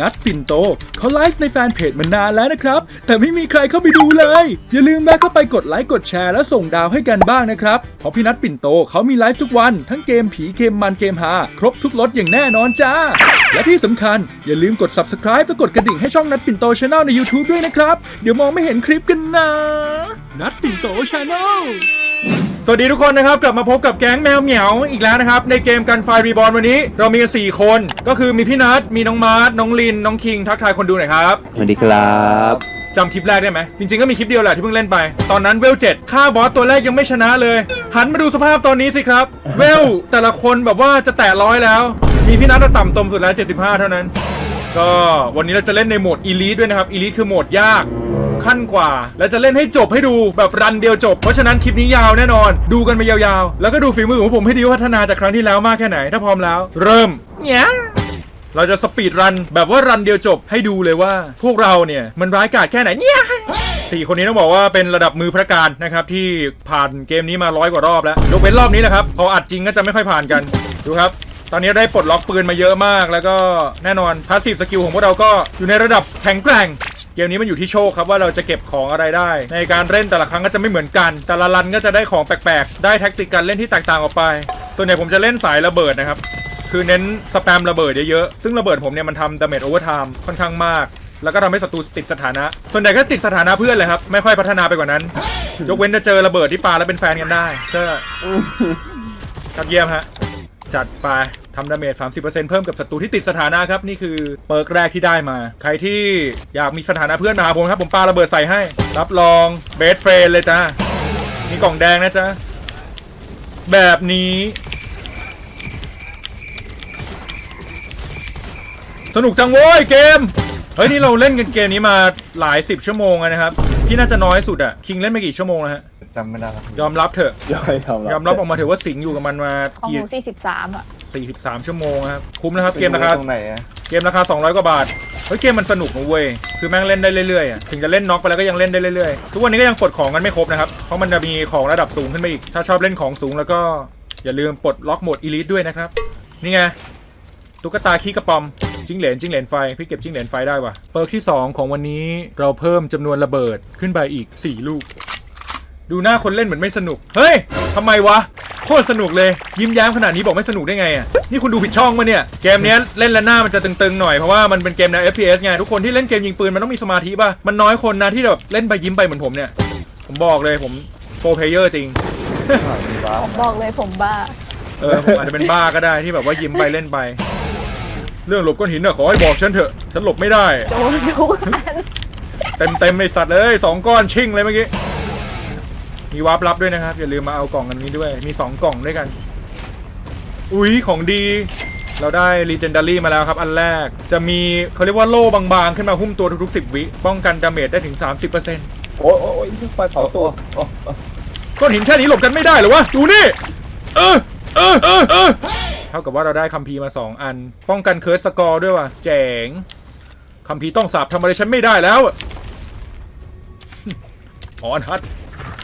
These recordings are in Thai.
นัดปิ่นโตเขาไลฟ์ในแฟนเพจมานานแล้วนะครับ แต่ไม่มีใครเข้าไปดูเลย อย่าลืมแวะเข้าไปกดไลค์กดแชร์แล้วส่งดาวให้กันบ้างนะครับเพราะพี่นัดปิ่นโตเขามีไลฟ์ทุกวันทั้งเกมผีเกมมันเกมฮาครบทุกรสอย่างแน่นอนจ้า และที่สำคัญอย่าลืมกด subscribe และกดกระดิ่งให้ช่องนัดปิ่นโตช n แนลใน YouTube ด้วยนะครับ เดี๋ยวมองไม่เห็นคลิปกันนะ นัดปิ่นโตช n แนล สวัสดีทุกคนนะครับ กลับมาพบกับแก๊งแมวเหมียวอีกแล้วนะครับ ในเกมกันไฟรีบอลวันนี้ เรามีกัน4คน ก็คือมีพี่นัทมีน้องมาร์ทน้องลิน น้องคิง ทักทายคนดูหน่อยครับ สวัสดีครับจำคลิปแรกได้ไหม จริงๆ ก็มีคลิปเดียวแหละที่เพิ่งเล่นไป ตอนนั้นเวลเจ็ดฆ่าบอสตัวแรกยังไม่ชนะเลย หันมาดูสภาพตอนนี้สิครับ เวลแต่ละคนแบบว่าจะแตะร้อยแล้ว มีพี่นัทต่ำตมสุดแล้ว75 เท่านั้น ก็วันนี้เราจะเล่นในโหมดอีลีด้วยนะครับอีลีคือโหมดยาก ขั้นกว่า และจะเล่นให้จบให้ดูแบบรันเดียวจบ เพราะฉะนั้นคลิปนี้ยาวแน่นอน ดูกันไปยาวๆ แล้วก็ดูฝีมือของผมให้ดีว่าพัฒนาจากครั้งที่แล้วมากแค่ไหน ถ้าพร้อมแล้ว เริ่มเนี่ยเราจะสปีดรันแบบว่ารันเดียวจบให้ดูเลยว่า พวกเราเนี่ยมันร้ายกาจแค่ไหนเนี่ยสี่คนนี้ต้องบอกว่าเป็นระดับมือพระการนะครับที่ผ่านเกมนี้มาร้อยกว่ารอบแล้วยกเว้นรอบนี้แหละครับพออัดจริงก็จะไม่ค่อยผ่านกันดูครับตอนนี้ได้ปลดล็อกปืนมาเยอะมาก แล้วก็แน่นอนพาสซีฟสกิลของพวกเราก็อยู่ในระดับแข็งแกร่ง เกมนี้มันอยู่ที่โชคครับว่าเราจะเก็บของอะไรได้ ในการเล่นแต่ละครั้งก็จะไม่เหมือนกัน แต่ละรันก็จะได้ของแปลกๆ ได้แท็กติกการเล่นที่แตกต่างออกไป ส่วนใหญ่ผมจะเล่นสายระเบิดนะครับ คือเน้นสแปมระเบิดเยอะๆ ซึ่งระเบิดผมเนี่ยมันทำดาเมจโอเวอร์ไทม์ค่อนข้างมาก แล้วก็ทำให้ศัตรูติดสถานะ ส่วนใหญ่ก็ติดสถานะเพื่อนเลยครับ ไม่ค่อยพัฒนาไปกว่านั้น ยกเว้นจะเจอระเบิดที่ปาแล้วเป็นแฟนกันได้ ก็ครับเยี่ยมฮะ จัดไปทำดาเมจ 30%เพิ่มกับศัตรูที่ติดสถานะครับ นี่คือเปิร์กแรกที่ได้มา ใครที่อยากมีสถานะเพื่อนมาหาผมครับ ผมปาระเบิดใส่ให้ รับรองเบสเฟรนเลยจ้ามีกล่องแดงนะจ๊ะ แบบนี้ สนุกจังโว้ยเกม เฮ้ย นี่เราเล่นกันเกมนี้มาหลายสิบชั่วโมงนะครับ พี่น่าจะน้อยสุดอะคิงเล่นไปกี่ชั่วโมงแล้วฮะ จำไม่ได้ครับยอมรับเถอะ ย่อยยอมรับยอมรับออกมาเถอะว่าสิงอยู่กับมันมาของหกี่นูสี่สิบสามอะ 43 ชั่วโมงครับ คุ้มนะครับเกมราคาตรงไหนอะเกมราคา 200 กว่าบาท เฮ้ยเกมมันสนุกนะเว้ย คือแม่งเล่นได้เรื่อยๆอะถึงจะเล่นน็อกไปแล้วก็ยังเล่นได้เรื่อยๆ ทุกวันนี้ก็ยังปลดของกันไม่ครบนะครับ เพราะมันจะมีของระดับสูงขึ้นไปอีก ถ้าชอบเล่นของสูงแล้วก็อย่าลืมปลดล็อกโหมดอีลิทด้วยนะครับ นี่ไง ตุ๊กตาขี้กระป๋อมจิ้งเหลนจิ้งเหลนไฟพี่เก็บจิ้งเหลนไฟได้ว่ะเปิร์กที่ 2 ของวันนี้เราเพิ่มจำนวนระเบิดขึ้นไปอีก 4 ลูก ดูหน้าคนเล่นเหมือนไม่สนุก เฮ้ยทำไมวะ โคตรสนุกเลย ยิ้มแย้มขนาดนี้บอกไม่สนุกได้ไงอะ นี่คุณดูผิดช่องมาเนี่ย เกมเนี้ยเล่นแล้วหน้ามันจะตึงๆหน่อย เพราะว่ามันเป็นเกมแนว FPS ไง ทุกคนที่เล่นเกมยิงปืนมันต้องมีสมาธิป่ะ มันน้อยคนนะที่แบบเล่นไปยิ้มไปเหมือนผมเนี่ย ผมบอกเลยผมโปรเพลเยอร์จริงว้าวผมบอกเลยผมบ้า เออผมอาจจะเป็นบ้าก็ได้ที่แบบว่ายิ้มไปเล่นไป เรื่องหลบก้อนหินอะขอให้บอกฉันเถอะ ฉันหลบไม่ได้ โดนทุกอัน เต็มเต็มๆไอสัตว์เลยสองก้อนชิ่งเลยเมื่อกี้ มีวาร์ปลับด้วยนะครับ อย่าลืมมาเอากล่องอันนี้ด้วย มีสองกล่องด้วยกัน อุ๊ย ของดี เราได้ Legendary มาแล้วครับ อันแรกจะมีเขาเรียกว่าโล่บางๆ ขึ้นมาหุ้มตัวทุกๆ 10 วิ ป้องกันดาเมจได้ถึง 30%โอ้ยโอ้ยโอ้ยไฟเผาตัวก้อนหินแค่นี้หลบกันไม่ได้หรอวะดูนี่เออเออเออเออเท่ากับว่าเราได้คัมภีร์มา 2 อัน ป้องกันเคิร์สสกอร์ด้วยว่ะเจ๋งคัมภีร์ต้องสาบทำอะไรฉันไม่ได้แล้วอ๋อนฮัด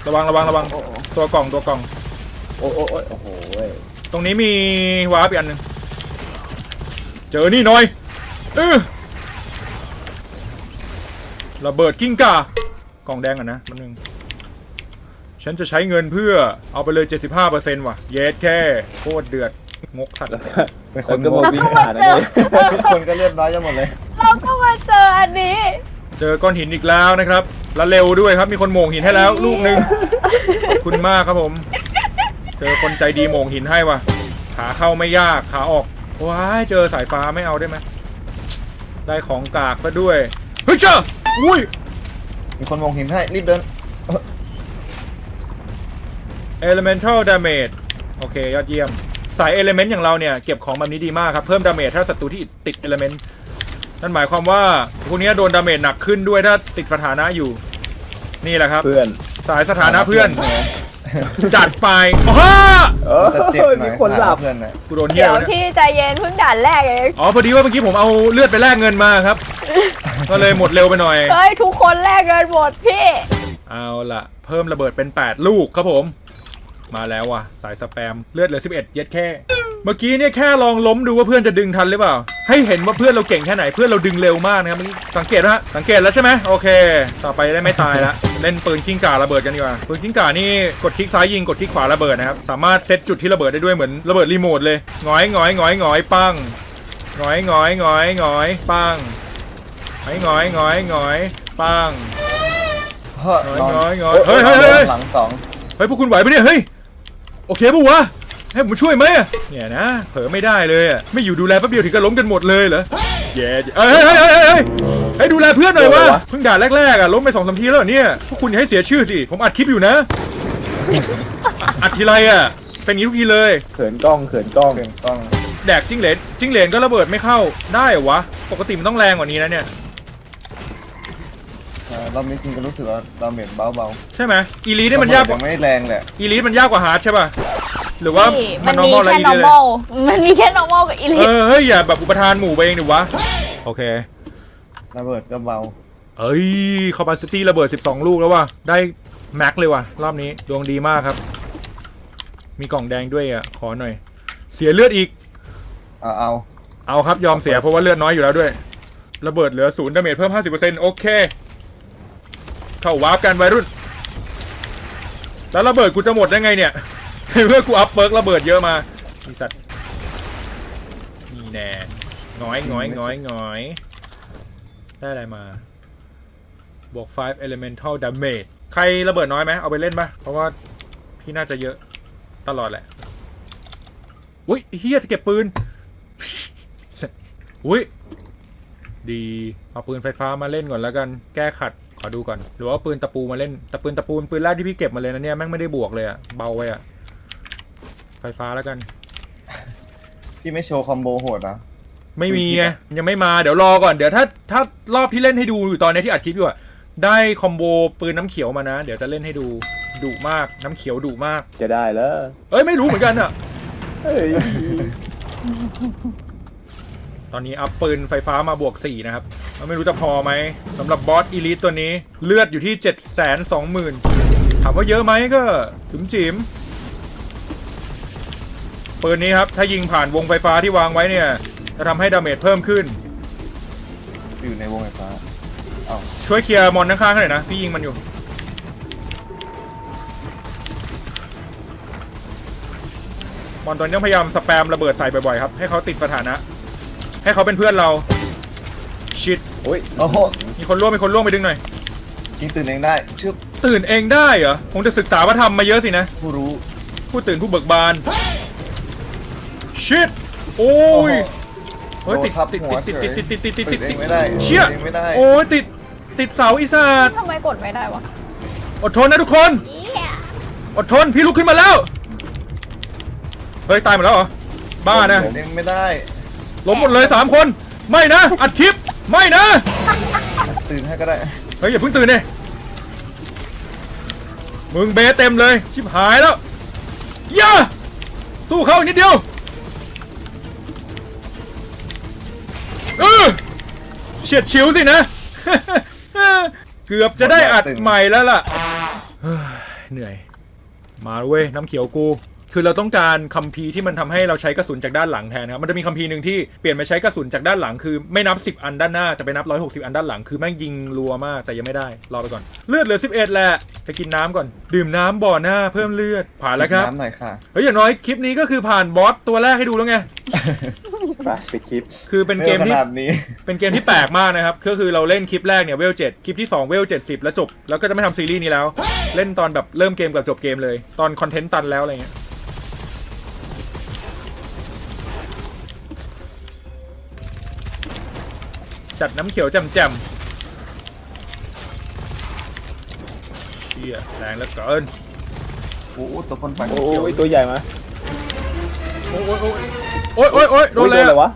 ระวังระวังระวังตัวกล่องตัวกล่อง โอ้ยโอ้ยโอ้โหเว้ยตรงนี้มีวาร์ปอีกอันหนึ่งเจอนี่หน่อยเออระเบิดกิ้งก่ากล่องแดงอะนะมันนึงฉันจะใช้เงินเพื่อเอาไปเลย 75%ว่ะ เยสแค่โคตรเดือดงกสัตว์ เป็นคคนนก็โง่มาวิ่งผ่านนะเลยทุกคนก็เรียบร้อยกันหมดเลย เราก็มาเจออันนี้ เจอก้อนหินอีกแล้วนะครับ แล้วเร็วด้วยครับ มีคนโหม่งหินให้แล้ว ลูกหนึ่งขอบคุณมากครับผม เจอคนใจดีโหม่งหินให้ว่ะ ขาเข้าไม่ยาก ขาออก ว้าย เจอสายฟ้าไม่เอาได้ไหม ได้ของกากซะด้วย เฮ้ยเจ้าอุ้ย มีคนมองหินให้ รีบเดิน Elemental Damage โอเค ยอดเยี่ยม สาย Element อย่างเราเนี่ย เก็บของแบบนี้ดีมากครับ เพิ่มดาเมจถ้าศัตรูที่ติด Element นั่นหมายความว่าพวกนี้โดนดาเมจหนักขึ้นด้วยถ้าติดสถานะอยู่ นี่แหละครับ เพื่อนสายสถานะเพื่อน จัดไปโอ้โหเออจะเจ็บหน่อยมีคนหลับ เพื่อนนะกูโดนเหี้เดี๋ยยวแล้วเนี่ยพี่ใจเย็นเพิ่งด่านแรกเองอ๋อพอดีว่าเมื่อกี้ผมเอาเลือดไปแลกเงินมาครับ ก็เลยหมดเร็วไปหน่อย เฮ้ยทุกคนแลกเงินหมดพี่เอาล่ะ เพิ่มระเบิดเป็น 8 ลูกครับผม มาแล้วว่ะ สายสแปมเลือดเหลือ 11 เย็ดแค่ เมื่อกี้เนี่ยแค่ลองล้มดูว่าเพื่อนจะดึงทันหรือเปล่า ให้เห็นว่าเพื่อนเราเก่งแค่ไหนเพื่อนเราดึงเร็วมากนะครับเมื่อกี้สังเกตนะฮะสังเกตแล้วใช่ไหมโอเค ต่อไปได้ไม่ตายละเล่นปืนกิ้งก่าระเบิดกันดีกว่าปืนกิ้งก่านี่กดคลิกซ้ายยิงกดคลิกขวาระเบิดนะครับสามารถเซตจุดที่ระเบิดได้ด้วยเหมือนระเบิดรีโมทเลยหงอยหงอยหงอยหงอยปังหงอยหงอยหงอยหงอยปังหงอยหงอยหงอยหงอยปังเฮ้ยนอนง้อยง้อยเฮ้ยเฮ้ยเฮ้ยหลังสองเฮ้ยพวกคุณไหวปะเนี่ยเฮ้ยโอเคปะวะ ให้ผมช่วยไหมอะเนี่ยนะ เผลอไม่ได้เลยอะไม่อยู่ดูแลแป๊บเดียวถึงกับล้มกันหมดเลยเหรอแย่เอ้ยเฮ้ยเฮ้ยเฮ้ยเฮ้ยให้ดูแลเพื่อนหน่อยวะเพิ่งด่าแรกๆอะล้มไปสองสามทีแล้วเหรอเนี่ยพวกคุณอย่าให้เสียชื่อสิผมอัดคลิปอยู่นะ อัดทีไรอะเป็นอย่างนี้ทุกทีเลย เขินกล้องเขินกล้องเก่งต้อง แดกจิ้งเหลนจิ้งเหลนก็ระเบิดไม่เข้าได้เหรอวะ ปกติมันต้องแรงกว่านี้นะเนี่ย เออรอบนี้จริงก็รู้สึกว่าดาเมจเบาใช่ไหมอีลีๆนี่มันยากกว่ายังไม่แรงแหละ อีลีมันยากกว่าฮาร์ดใช่ป่ะ หรือว่าพี่มัมันนมี normal และ แค่ elite เลย normal มันมีแค่ normal กับ เอ elite อเฮ้ยอย่าแบบอุปทานหมู่ไปเองดิวะ โอเค ระเบิดก็เบาเอ้ยคาปาซิตี้ระเบิด 12 ลูกแล้วว่ะ ได้แม็กเลยว่ะ รอบนี้ดวงดีมากครับ มีกล่องแดงด้วยอะ ขอหน่อย เสียเลือดอีก เอาเอาเอาครับยอมเสียเพราะว่าเลือดน้อยอยู่แล้วด้วย ระเบิดเหลือศูนย์ดาเมจเพิ่ม 50%โอเค เข้าวาร์ปกันวัยรุ่น แล้วระเบิดกูจะหมดได้ไงเนี่ย เพื่อกูอัพเบิร์กระเบิดเยอะมามีสัตว์นี่แน่ง้อยง้อยง้อยง้อยได้อะไรมาบวก 5 elemental damage ใครระเบิดน้อยไหมเอาไปเล่นปะเพราะว่าพี่น่าจะเยอะตลอดแหละอุ้ยเฮียจะเก็บปืนอุ้ยดีเอาปืนไฟฟ้ามาเล่นก่อนแล้วกันแก้ขัดขอดูก่อน หรือว่าเอาปืนตะปูมาเล่นแต่ปืนตะปูเป็นปืนแรกที่พี่เก็บมาเลยนะเนี่ยแม่งไม่ได้บวกเลยอะเบาไปอะ ไฟฟ้าแล้วกันที่ไม่โชว์คอมโบโหดนะ ไม่มีไงยังไม่มาเดี๋ยวรอก่อนเดี๋ยวถ้าถ้ารอบที่เล่นให้ดูอยู่ตอนนี้ที่อัดคลิปอยู่อะได้คอมโบปืนน้ำเขียวมานะ เดี๋ยวจะเล่นให้ดูดุมากน้ำเขียวดุมาก จะได้แล้ว เอ้ยไม่รู้เหมือนกันอะเฮ้ยตอนนี้อัพปืนไฟฟ้ามาบวก 4 นะครับแล้วไม่รู้จะพอไหมสำหรับบอสอีลิตตัวนี้ เลือดอยู่ที่ 7 2 0 0 0 0ถามว่าเยอะไหมก็ถึงจิ๋ม ปืนนี้ครับ ถ้ายิงผ่านวงไฟฟ้าที่วางไว้เนี่ย จะทำให้ดาเมจเพิ่มขึ้น อยู่ในวงไฟฟ้าเอาช่วยเคลียร์มอนข้างๆให้หน่อยนะ พี่ยิงมันอยู่ มอนตัวนี้ต้องพยายามสแปมระเบิดใส่บ่อยๆครับ ให้เขาติดสถานะ ให้เขาเป็นเพื่อนเรา ชิด โอ้ยโอ้โหมีคนร่วมมีคนร่วมไปดึงหน่อย ยิงตื่นเองได้ชื่อตื่นเองได้เหรอ คงจะศึกษาว่าทำมาเยอะสินะ ผู้รู้ ผู้ตื่นผู้เบิกบาน ชิดโอ้ยโอ้ยติดโดนทับติดหัวติดเฉติดยติดติดติดติดติดตื่นเอติดงไม่ได้เชี่ยตื่นเองไม่ได้โอ้ยติดติดเสาอีสานทำไมกดไม่ได้วะอดทนนะทุกคนเหี้ยอดทนพี่ลุกขึ้นมาแล้วเฮ้ยตายหมดแล้วเหรอบ้านะตื่นเองไม่ได้ล้มหมดเลยสามคน ไม่นะอัดคลิปไม่นะตื่นให้ก็ได้เฮ้ยอย่าเพิ่งตื่นเลยมึงเบสเต็มเลยชิบหายแล้วย่าสู้เขาอีกนิดเดียว เออเฉียดชิวสินะ เกือบจะได้อัดใหม่แล้วล่ะเฮ้ยเหนื่อย มาเว้ยน้ำเขียวกู คือเราต้องการคัมภีร์ที่มันทำให้เราใช้กระสุนจากด้านหลังแทนนะครับ มันจะมีคัมภีร์หนึ่งที่เปลี่ยนไปใช้กระสุนจากด้านหลังคือไม่นับ 10 อันด้านหน้า แต่ไปนับ 160 อันด้านหลังคือแม่งยิงรัวมากแต่ยังไม่ได้ รอไปก่อน เลือดเหลือ 11 แหละ ไปกินน้ำก่อน ดื่มน้ำบ่อหน้าเพิ่มเลือด ผ่านแล้วครับน้ำหน่อยค่ะ เฮ้ยอย่างน้อยคลิปนี้ก็คือผ่านบอสตัวแรกให้ดูแล้วไง ไปไปคลิปคือเป็นเกมขที่นาดนี้ เป็นเกมที่แปลกมากนะครับ ก็คือเราเล่นคลิปแรกเนี่ยเวล7คลิปที่ 2 เวล70แล้วจบ แล้วก็จะไม่ทำซีรีส์นี้แล้ว เล่นตอนแบบเริ่มเกมกับจบเกมเลย ตอนคอนเทนต์ตันแล้วอะไรเงี้ย จัดน้ำเขียวแจ่มๆเฮียแรงเหลือเกิน โอ้โหตัวคนปั่นโอ้เขียวยตัวใหญ่มาโอ้ยโอ้ย โอ้ยโอ้ยโอ้ยโดนโอ้ยเลยอะไรอะวะ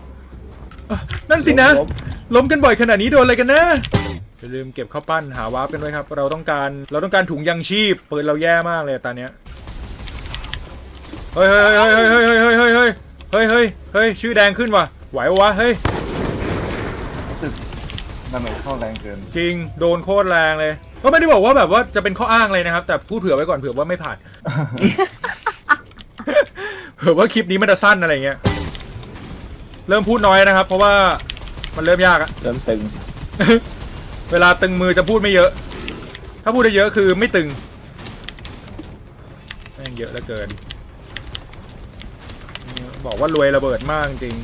นั่นสินะล้มล้มกันบ่อยขนาดนี้โดนอะไรกันนะอย่าลืมเก็บข้าวปั้นหาวาร์ปกันด้วยครับ เราต้องการเราต้องการถุงยังชีพปืนเราแย่มากเลยตอนเนี้ยเฮ้ยเฮ้ยเฮ้ยเฮ้ยเฮ้ยเฮ้ยเฮ้ยเฮ้ยเฮ้ยเฮ้ยเฮ้ยชื่อแดงขึ้นว่ะไหวปะวะเฮ้ยดาเมจเข้าแรงเกิน จริงโดนโคตรแรงเลย ก็ไม่ได้บอกว่าแบบว่าจะเป็นข้ออ้างเลยนะครับ แต่พูดเผื่อไว้ก่อนเผื่อว่าไม่ผ่านเผื่อว่าคลิปนี้มันจะสั้นอะไรเงี้ย เริ่มพูดน้อยนะครับ เพราะว่ามันเริ่มยากอะเริ่มตึง เวลาตึงมือจะพูดไม่เยอะ ถ้าพูดได้เยอะคือไม่ตึงแม่งเยอะเหลือเกิน บอกว่ารวยระเบิดมากจริง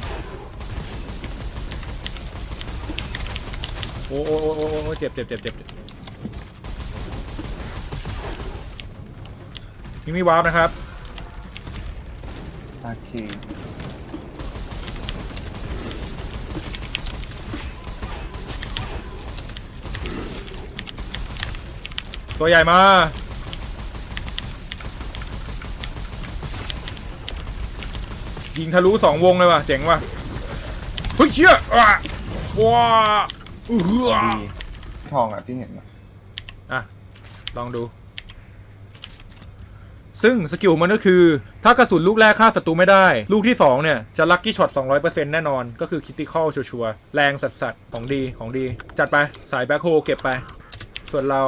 โอ้โอ้โอ้โอ้โอ้เจ็บเจ็บเจ็บเจ็บนี่มีวาร์ปนะครับ โอเค ตัวใหญ่มายิงทะลุสองวงเลยว่ะเจ๋งว่ะเฮ้ยเชี่ยอะว้าอื้อหือดีทองอะที่เห็นอะอะ ลองดู ซึ่งสกิลมันก็คือ ถ้ากระสุนลูกแรกฆ่าศัตรูไม่ได้ ลูกที่ 2 เนี่ย จะลัคกี้ช็อต 200%แน่นอน ก็คือคิติคอลชัวร์ๆแรงสัสๆของดีของดี จัดไป สายแบ็คโฮเก็บไป ส่วนเรา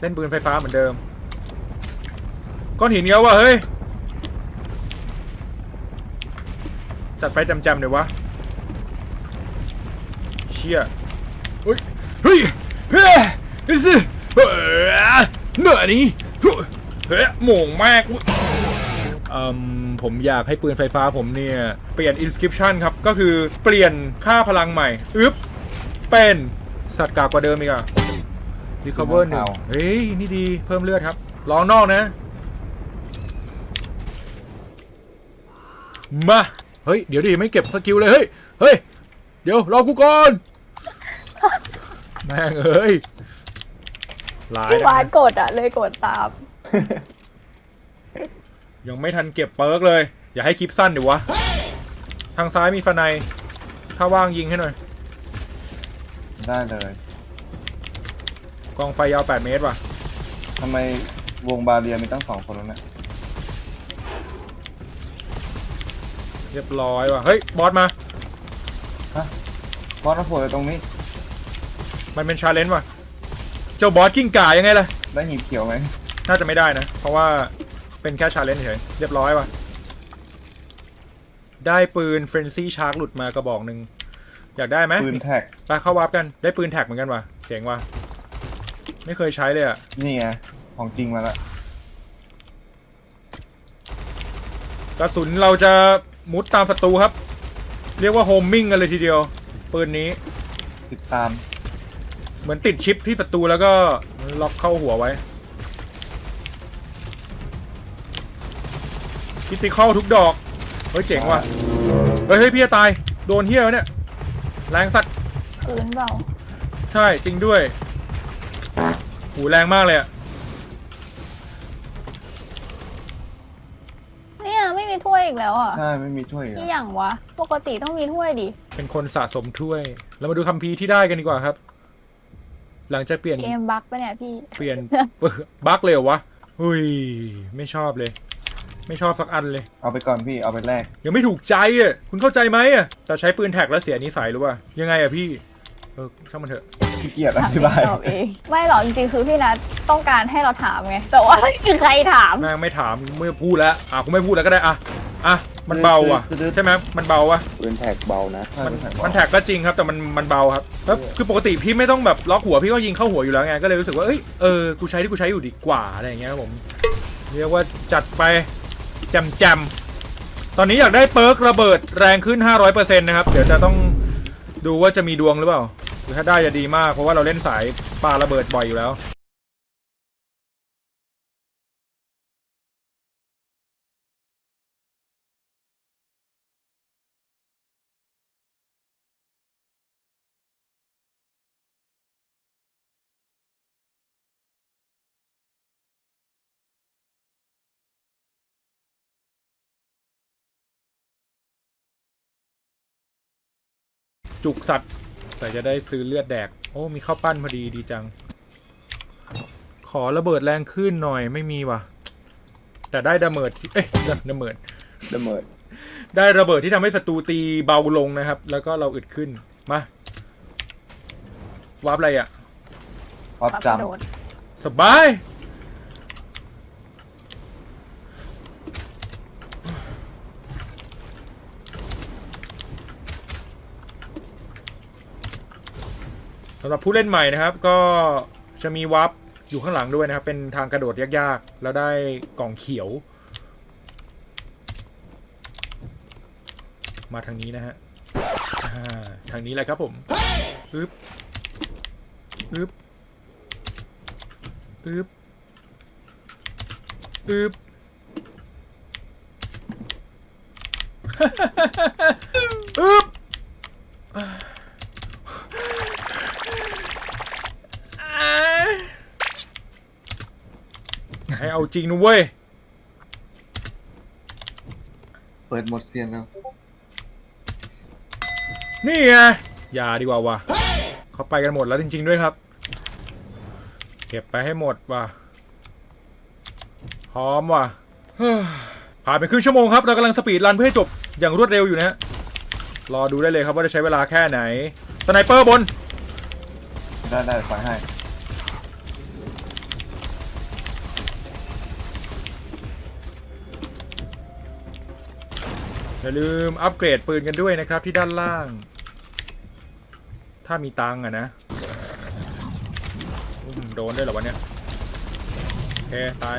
เล่นปืนไฟฟ้าเหมือนเดิม ก้อนหินเงี้ยวว่ะเฮ้ย จัดไปจำๆเดี๋ยววะ เชี่ยเฮ้ย เฮ้ย เฮ้ยเฮ้ยสิเหนื่อยนี่เฮ้ยโหม่งมากอืมผมอยากให้ปืนไฟฟ้าผมเนี่ย เปลี่ยน inscription ครับ ก็คือเปลี่ยนค่าพลังใหม่ อึ๊บ เป็น สัตว์กากกว่าเดิมอีกอะ recover หนึ่งเฮ้ย นี่ดีเพิ่มเลือดครับลองนอกนะ มา เฮ้ย เดี๋ยวดิไม่เก็บสกิลเลย เฮ้ย เฮ้ย เดี๋ยวรอกูก่อน แม่งเอ้ยหลายพี่นะวานกดอะ เลยกดตาม ยังไม่ทันเก็บเปิร์กเลย อย่าให้คลิปสั้นดิวะ ทางซ้ายมีฟันใน ถ้าว่างยิงให้หน่อย ได้เลย กองไฟยาว 8 เมตรว่ะ ทำไมวงบาเรียมีตั้งสองคนแล้วเนี่ยเรียบร้อยว่ะ เฮ้ย บอสมา บอสมาโผล่อยู่ตรงนี้มันเป็นชาเลนจ์ว่ะ เจ้าบอสกิ้งก่ายังไงล่ะ ได้หีบเขียวไหมน่าจะไม่ได้นะ เพราะว่าเป็นแค่ชาเลนจ์เฉยเรียบร้อยว่ะ ได้ปืนเฟรนซี่ชาร์กหลุดมากระบอกหนึ่ง อยากได้ไหมปืนแท็ก ไปเข้าวาร์ปกัน ได้ปืนแท็กเหมือนกันว่ะ เจ๋งว่ะ ไม่เคยใช้เลยอะนี่ไง ของจริงมาแล้วกระสุนเราจะมุดตามศัตรูครับ เรียกว่าโฮมมิ่งกันเลยทีเดียว ปืนนี้ ติดตาม เหมือนติดชิปที่ศัตรูแล้วก็ล็อกเข้าหัวไว้คิติคอลทุกดอก เฮ้ยเจ๋งว่ะ เฮ้ยเฮ้ยพี่จะตาย โดนเฮี้ยวะเนี่ย แรงสัตว์ปืนเปล่า ใช่จริงด้วย หูแรงมากเลยอะเนี่ยไม่มีถ้วยอีกแล้วอะใช่ไม่มีช่วยอีกนี่แล้วอย่างวะ ปกติต้องมีถ้วยดิ เป็นคนสะสมถ้วย เรามาดูคัมภีร์ที่ได้กันดีกว่าครับ หลังจากเปลี่ยนเกมบั๊กปะเนี่ยพี่ เปลี่ยนบั๊กเลยเหรอวะเฮ้ยไม่ชอบเลย ไม่ชอบสักอันเลย เอาไปก่อนพี่เอาไปแลกยังไม่ถูกใจอะคุณเข้าใจไหมอะแต่ใช้ปืนแท็กแล้วเสียนิสัยหรือว่ายังไงอะพี่ เออช่างมันเถอะ ขี้เกียจอธิบายตอบเอง ไม่หรอกจริงๆ คือพี่นัทต้องการให้เราถามไง แต่ว่าไม่มีใครถาม แม่งไม่ถามไม่พูดแล้วอะกูไม่พูดแล้วก็ได้อะอะมันเบาอะใช่ไหมมันเบาอะปืนแท็กเบานะใช่มันปืแท็กมันแท็กก็จริงครับแต่มันมันเบาครับแล้วคือปกติพี่ไม่ต้องแบบล็อกหัวพี่ก็ยิงเข้าหัวอยู่แล้วไงก็เลยรู้สึกว่าเอ้ยเออกูใช้ที่กูใช้อยู่ดีกว่าอะไรอย่างเงี้ยครับผมเรียกว่าจัดไปแจมแจมตอนนี้อยากได้เปิร์กระเบิดแรงขึ้น 500%นะครับเดี๋ยวจะต้องดูว่าจะมีดวงหรือเปล่า หรือถ้าได้จะดีมาก เพราะว่าเราเล่นสายปลาระเบิดบ่อยอยู่แล้วจุกสัตว์ แต่จะได้ซื้อเลือดแดก โอ้ มีข้าวปั้นพอดีดีจัง ขอระเบิดแรงขึ้นหน่อยไม่มีว่ะ แต่ได้ดาเมิดที่เอ้ยดาดาเมิดเดเมิดได้ระเบิดที่ทำให้ศัตรูตีเบาลงนะครับ แล้วก็เราอึดขึ้น มาวาร์ปอะไรอะ่ะพอปั๊บจกระโดดสบายำหรับผู้เล่นใหม่นะครับ ก็จะมีวับอยู่ข้างหลังด้วยนะครับ เป็นทางกระโดดยากๆ แล้วได้กล่องเขียว มาทางนี้นะฮะทางนี้เลยครับผมอึ๊บอึ๊บอึ๊บอึ๊บ อึ๊บให้เอา จริงนะเว้ย เปิดหมดเซียนแล้ว นี่ไงอย่าดีกว่าวะเขาไปกันหมดแล้วจริง ๆ ด้วยครับ เก็บไปให้หมดว่ะพร้อมว่ะเฮ้ยผ่านไปครึ่งชั่วโมงครับ เรากำลังสปีดรันเพื่อให้จบอย่างรวดเร็วอยู่นะฮะรอดูได้เลยครับว่าจะใช้เวลาแค่ไหนสไนเปอร์บน ได้ได้ไฟให้ อย่าลืมอัปเกรดปืนกันด้วยนะครับที่ด้านล่าง ถ้ามีตังค์อะนะอุ้มโดนด้วยเหรอวันเนี้ยโอเคตาย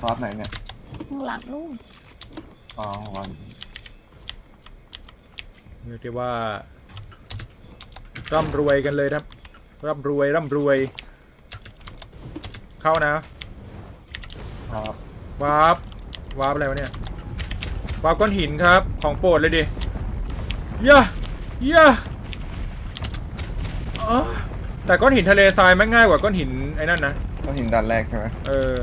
ซอสไหนเนี่ยข้างหลังนู่นอ๋อวันเรียกได้ว่าร่ำรวยกันเลยครับร่ำรวยร่ำรวย เข้านะครับวาร์ป วาร์ปอะไรวะเนี่ยวาร์ปก้อนหินครับ ของโปรดเลยดิย่าย่าอ๋อแต่ก้อนหินทะเลทรายมันง่ายกว่าก้อนหินไอ้นั่นนะก็หินด่านแรกใช่ไหมเออ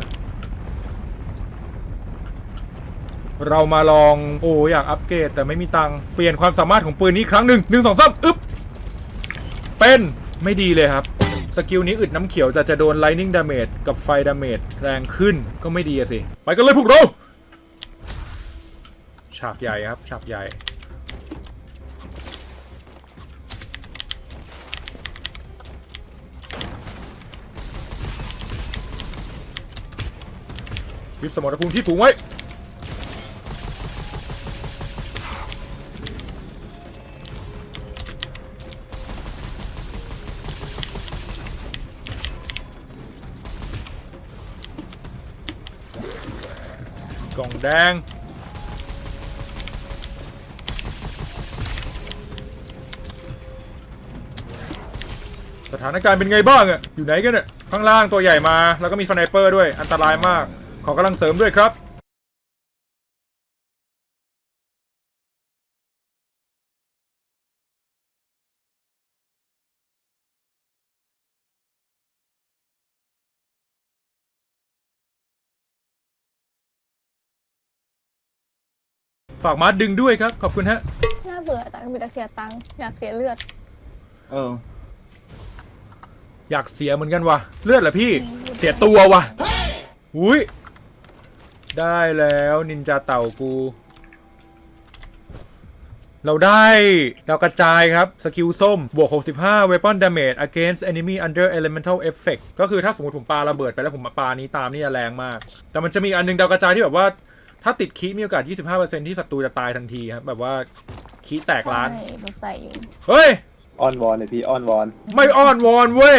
เรามาลองโอ้อยากอัปเกรดแต่ไม่มีตังค์เปลี่ยนความสามารถของปืนนี้ครั้งหนึ่งหนึ่งสองสามอึ๊บเป็นไม่ดีเลยครับ สกิลนี้อึดน้ำเขียวแต่จะโดน lightning damage กับไฟ damage แรงขึ้นก็ไม่ดีอะสิ ไปกันเลยพวกเรา ฉากใหญ่ครับ ฉากใหญ่ ยึดสมรภูมิที่สูงไว้กล่องแดง ถานการณ์เป็นไงบ้างอะอยู่ไหนกันเนี่ยข้างล่างตัวใหญ่มา แล้วก็มีสไนเปอร์ด้วย อันตรายมาก ขอกำลังเสริมด้วยครับ ฝากมาดึงด้วยครับ ขอบคุณฮะ น่าเบื่อแต่มีแต่เสียตังค์อยากเสียเลือด เออ อยากเสียเหมือนกันวะเลือดเหรอพี่เสียตัววะอุ้ยได้แล้วนินจาเต่ากู เราได้ดาวกระจายครับ สกิลส้ม บวก 65 weapon damage against enemy under elemental effect ก็คือถ้าสมมติผมปาระเบิดไปแล้วผมมาปานี้ตามนี่จะแรงมาก แต่มันจะมีอันหนึงดาวกระจายที่แบบว่า ถ้าติดคีมีโอกาส 25%ที่ศัตรูจะตายทันทีครับ แบบว่าคีแตกล้านใช่ดูใส่อยู่ เฮ้ย อ้อนวอนเลยพี่อ้อนวอน ไม่อ้อนวอนเว้ย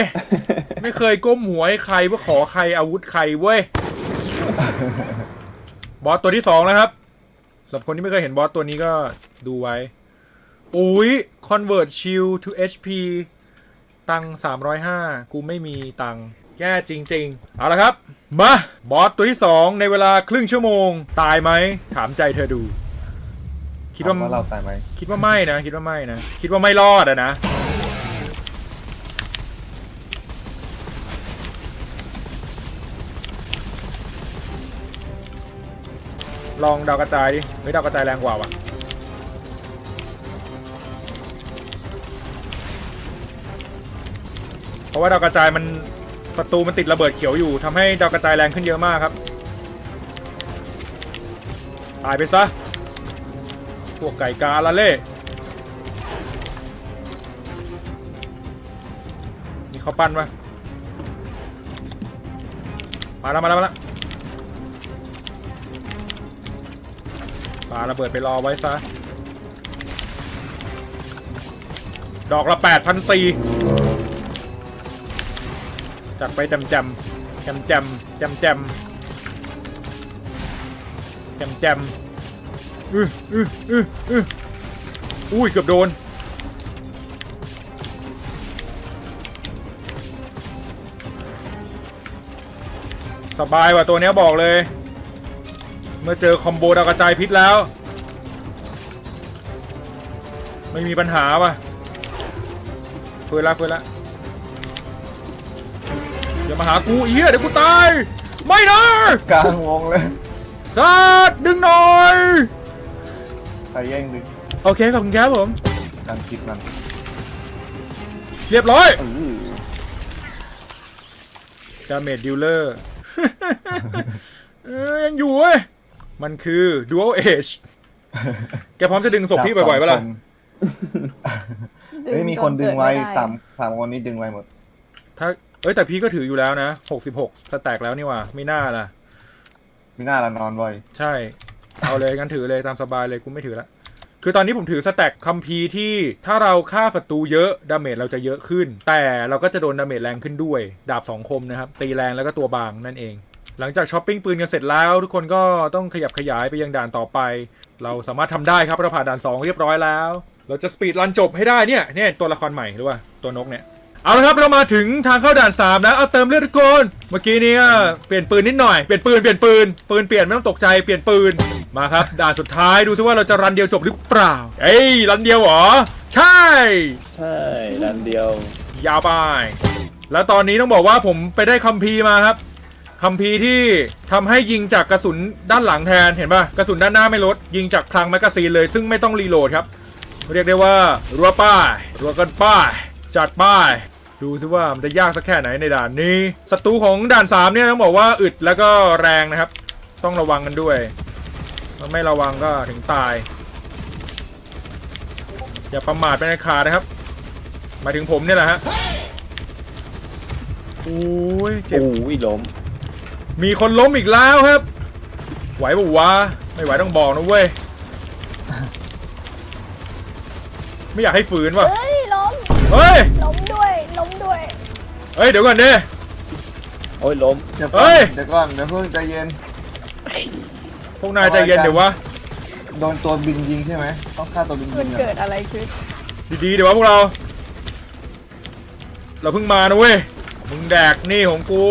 ไม่เคยก้มหัวให้ใครเพื่อขอใครอาวุธใครเว้ย บอสตัวที่สองนะครับสำหรับคนที่ไม่เคยเห็นบอสตัวนี้ก็ดูไว้ อุ้ย convert shield to HP ตัง305กูไม่มีตังแย่จริง ๆ เอาละครับ มา บอสตัวที่2ในเวลาครึ่งชั่วโมง ตายไหม ถามใจเธอดู คิดว่าถมว่า เราตายไหมคิดว่าไม่นะ คิดว่าไม่นะ คิดว่าไม่รอดอะนะ ลองดาวกระจายดิเฮ้ยดาวกระจายแรงกว่าว่ะเพราะว่าดาวกระจายมันประตูมันติดระเบิดเขียวอยู่ทำให้ดาวกระจายแรงขึ้นเยอะมากครับ ตายไปซะ พวกไก่กาละเล่มีเขาปั้นมามาแล้วมาแล้วมาแล้วปาระเบิดไปรอไว้ซะ ดอกละแปดพันสี่จัดไปจำจำจำจำจำจำจำจำ อืออืออืออืออุ้ยเกือบโดน สบายว่ะตัวเนี้ยบอกเลย เมื่อเจอคอมโบดาวกระจายพิษแล้ว ไม่มีปัญหาว่ะเฟื่อละเฟื่อละอย่ามาหากูไอ้เหี้ยเดี๋ยวกูตาย ไม่นะกลางวงเลยสัตว์ดึงหน่อย รแย่งดึงโอเคขอบคุณครับผมการคลิปมันเรียบร้อยเออดาเมจดิลเลอร์ ยังอยู่เว้ย มันคือ Dual Age แกพร้อมจะดึงศพพี่บ่อยๆปะล่ะไม่มีคนดึงไว้สามสามคนนี้ดึงไว้หมด ถ้า เอ้ยแต่พี่ก็ถืออยู่แล้วนะ66สแต็กแล้วนี่หว่า ไม่น่าล่ะมีหน้าละนอนบ่อยใช่ เอาเลยงั้นถือเลยตามสบายเลยกูไม่ถือละคือตอนนี้ผมถือสแต็กคัมภีร์ที่ถ้าเราฆ่าศัตรูเยอะดาเมจเราจะเยอะขึ้น แต่เราก็จะโดนดาเมจแรงขึ้นด้วย ดาบสองคมนะครับ ตีแรงแล้วก็ตัวบางนั่นเอง หลังจากช้อปปิ้งปืนกันเสร็จแล้ว ทุกคนก็ต้องขยับขยายไปยังด่านต่อไป เราสามารถทำได้ครับเราผ่านด่าน 2 เรียบร้อยแล้ว เราจะสปีดรันจบให้ได้เนี่ยเนี่ยตัวละครใหม่หรือว่าตัวนกเนี่ย เอาละครับเรามาถึงทางเข้าด่าน3แล้วเอาเติมเลือดทุกคนเมื่อกี้นี้ก็เปลี่ยนปืนนิดหน่อยเปลี่ยนปืนเปลี่ยนปืนปืนเปลี่ยนไม่ต้องตกใจเปลี่ยนปืนมาครับด่านสุดท้ายดูซิว่าเราจะรันเดียวจบหรือเปล่า เอ้ยรันเดียวเหรอใช่ ใช่ดันเดียวยาวไป แล้วตอนนี้ต้องบอกว่าผมไปได้คัมภีร์มาครับคัมภีร์ที่ทำให้ยิงจากกระสุนด้านหลังแทนเห็นป่ะกระสุนด้านหน้าไม่ลด ยิงจากคลังแมกกาซีนเลย ซึ่งไม่ต้องรีโหลดครับ เรียกได้ว่ารัวป้ายรัวกันป้ายจัดป้าย ดูซิว่ามันจะยากสักแค่ไหนในด่านนี้ศัตรูของด่าน3เนี่ยต้องบอกว่าอึดแล้วก็แรงนะครับ ต้องระวังกันด้วยถ้าไม่ระวังก็ถึงตาย อย่าประมาทเป็นอันขาดนะครับหมายถึงผมเนี่ยแหละฮะโอ้ยเจ็บโอ้ยล้ม มีคนล้มอีกแล้วครับ ไหวปะวะไม่ไหวต้องบอกนะเว้ยไม่อยากให้ฝืนว่ะเฮ้ยล้ม เฮ้ย ล้มด้วยล้มด้วยเฮ้ย เดี๋ยวก่อนดิ โอ้ยล้มเดี๋ยวเฮ้ก่อนย เดี๋ยวก่อนเดี๋ยวเพิ่งใจเย็น พวกนายใจเย็นเดี๋ยววะ โดนตัวบินยิงใช่ไหมต้องฆ่าตัวบินมัยินงเกิอะดอะไรขึ้นดีๆ เดี๋ยววะพวกเรา เราเพิ่งมานะเว้ย มึงแดกนี่ของกู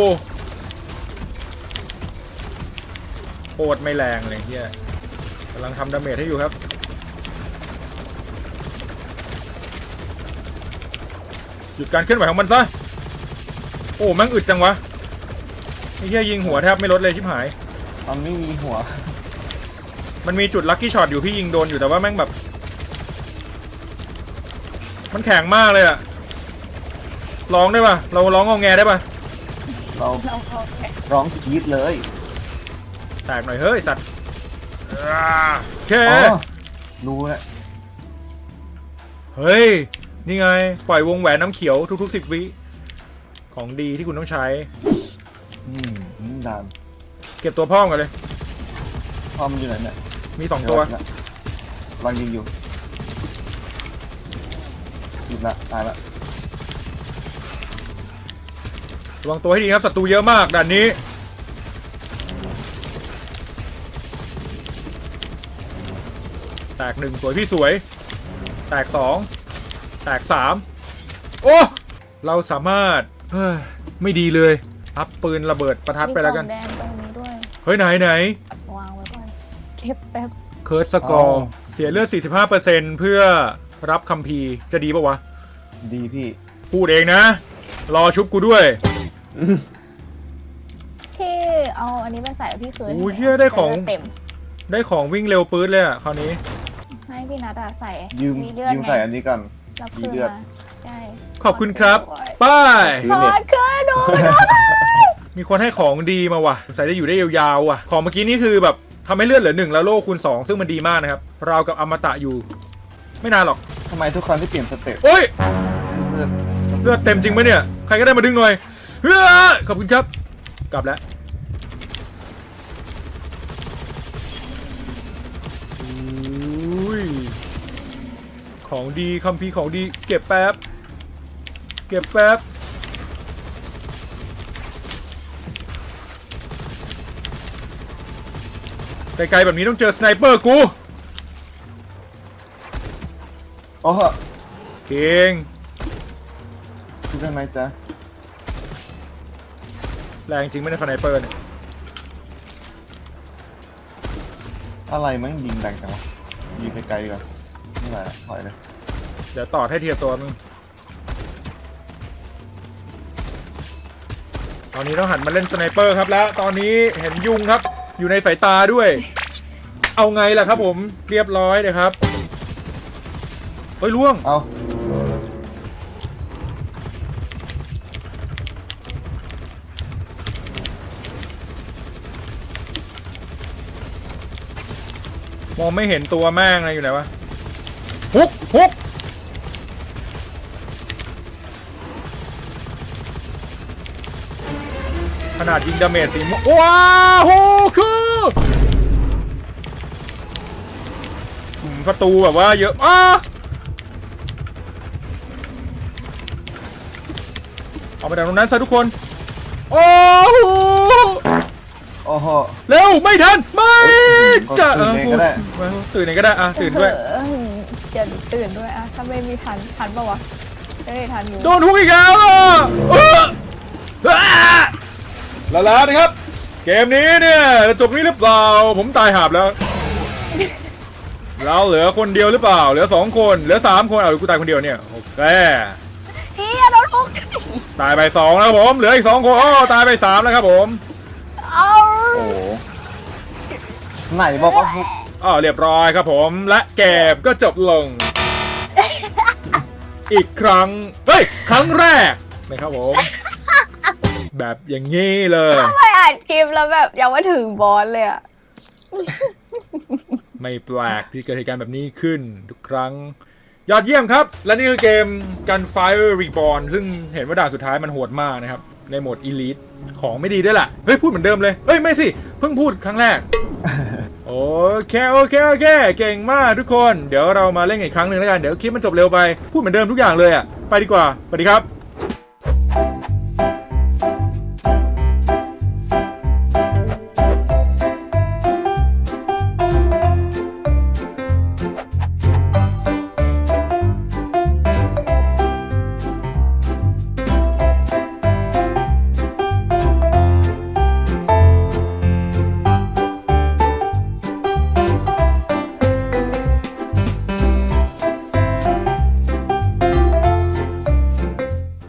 โคตรไม่แรงเลยเฮียกำลังทำดาเมจให้อยู่ครับ หยุดการเคลื่อนไหวของมันซะ โอ้แม่งอึดจังวะไอ้เฮียยิงหัวแทบไม่ลดเลยชิบหาย มันไม่มีหัว มันมีจุดลัคกี้ช็อตอยู่พี่ยิงโดนอยู่แต่ว่าแม่งแบบ มันแข็งมากเลยอะร้องได้ปะเราร้องงอแงได้ปะเราเราเข้าแกะร้องกรี๊ดเลยแตกหน่อยเฮ้ยสัตว์อ่าโอเค อ๋อรู้แล้วเฮ้ย นี่ไง ปล่อยวงแหวนน้ำเขียวทุกๆสิบวิ ของดีที่คุณต้องใช้ อืมอืมด่านเก็บตัวพ่อมกันเลย พ่อมันอยู่ไหนเนี่ยมีสองตัว เดี๋ยนะวางยิงอยู่หยุดละตายละระวังตัวให้ดีครับศัตรูเยอะมากด่านนี้ แตกหนึ่งสวยพี่สวย แตกสอง แตกสามโอ้ เราสามารถเฮ้ยไม่ดีเลย อัพปืนระเบิดประทัดไปแล้วกัน มีกล่องแดงตรงนี้ด้วย เฮ้ยไหนไหน วางไว้ก่อน เก็บแป๊บ เคิร์ดสกอร์เสียเลือด 45%เพื่อรับคัมภีร์จะดีปะวะ ดีพี่พูดเองนะ รอชุบกูด้วยพี่เอาอันนี้ไปใส่พี่คืนโอ้ยเหี้ยได้ของเต็ม ได้ของวิ่งเร็วปื๊ดเลยอะคราวนี้ ให้พี่นัทอะใส่ยืมเลือดยืมไงใส่อันนี้ก่อน แล้วมีคืนเลือด มาใช่ขอบคุณครับป้ายคือถอเน็ตดคืนดูด้วยมีคนให้ของดีมาว่ะใส่ได้อยู่ได้ยาวๆว่ะ ของเมื่อกี้นี่คือแบบทำให้เลือดเหลือหนึ่งแล้วโล่คูณสองซึ่งมันดีมากนะครับเรากับอมตะอยู่ ไม่นานหรอกทำไมทุกครั้งที่เปลี่ยนสเต็ปโอ้ย เลือดเลือดเต็มจริงไหมเนี่ย ใครก็ได้มาดึงหน่อยเฮ้ยขอบคุณครับ กลับแล้ว ของของดีคัมภีร์ของดี เก็บแป๊บ เก็บแป๊บ ไกลๆแบบนี้ต้องเจอสไนเปอร์กูโอ้โหเก่งคิดได้ไหมจ๊ะ แรงจริงไม่ได้สไนเปอร์เนี่ยอะไรมันยิงแรงจังวะยิงไปไกลดีกว่า ไม่ไหวละถอยเลยเดี๋ยวต่อให้เทียบตัวมึงตอนนี้ต้องหันมาเล่นสไนเปอร์ครับแล้ว ตอนนี้เห็นยุงครับ อยู่ในสายตาด้วย เอาไงล่ะครับผมเรียบร้อยเลยครับเฮ้ยล่วง เอามองไม่เห็นตัวแม่งเลยอยู่ไหนวะ นาดยิงดาเมจสีม่วงว้าวโหคืออืมประตูแบบว่าเยอะอ้าเอาไปจากตรงนั้นซะทุกคน โอ้โหโอ้โหเร็วไม่ทันไม่ก็จะตื่นเองก็ได้เออตื่นเองก็ได้อะตื่นด้วยเอออย่าตื่นด้วยอะถ้าไม่มีทันทันปะวะไม่ได้ทันอยู่โดนทุกอีกแล้วอะเอออะ แล้วแล้วนะครับ เกมนี้เนี่ยจะจบนี้หรือเปล่า ผมตายหาบแล้ว เราเหลือคนเดียวหรือเปล่า เหลือสองคน เหลือสามคนเอาหรือกูตายคนเดียวเนี่ยโอเคเฮียโดนทุกตายไปสองแล้วครับผม เหลืออีกสองคนอ้อตายไปสามแล้วครับผมเอาโอ้โหไหนบอกว่าฟุกอ้าวเรียบร้อยครับผม และเกมก็จบลง อีกครั้ง เฮ้ย ครั้งแรกนะครับผม แบบอย่างนี้เลย ทำไมอ่านคลิปแล้วแบบยังไม่ถึงบอสเลยอะไม่แปลกที่เกิดเหตุการณ์แบบนี้ขึ้นทุกครั้ง ยอดเยี่ยมครับ และนี่คือเกม Gunfire Reborn ซึ่งเห็นว่าด่านสุดท้ายมันโหดมากนะครับ ในโหมด Elite ของไม่ดีด้วยล่ะ เฮ้ย พูดเหมือนเดิมเลย เฮ้ย ไม่สิ เพิ่งพูดครั้งแรก โอเค โอเค โอเค เก่งมากทุกคน เดี๋ยวเรามาเล่นอีกครั้งหนึ่งแล้วกัน เดี๋ยวคลิปมันจบเร็วไป พูดเหมือนเดิมทุกอย่างเลยอะ ไปดีกว่าสวัสดีครับ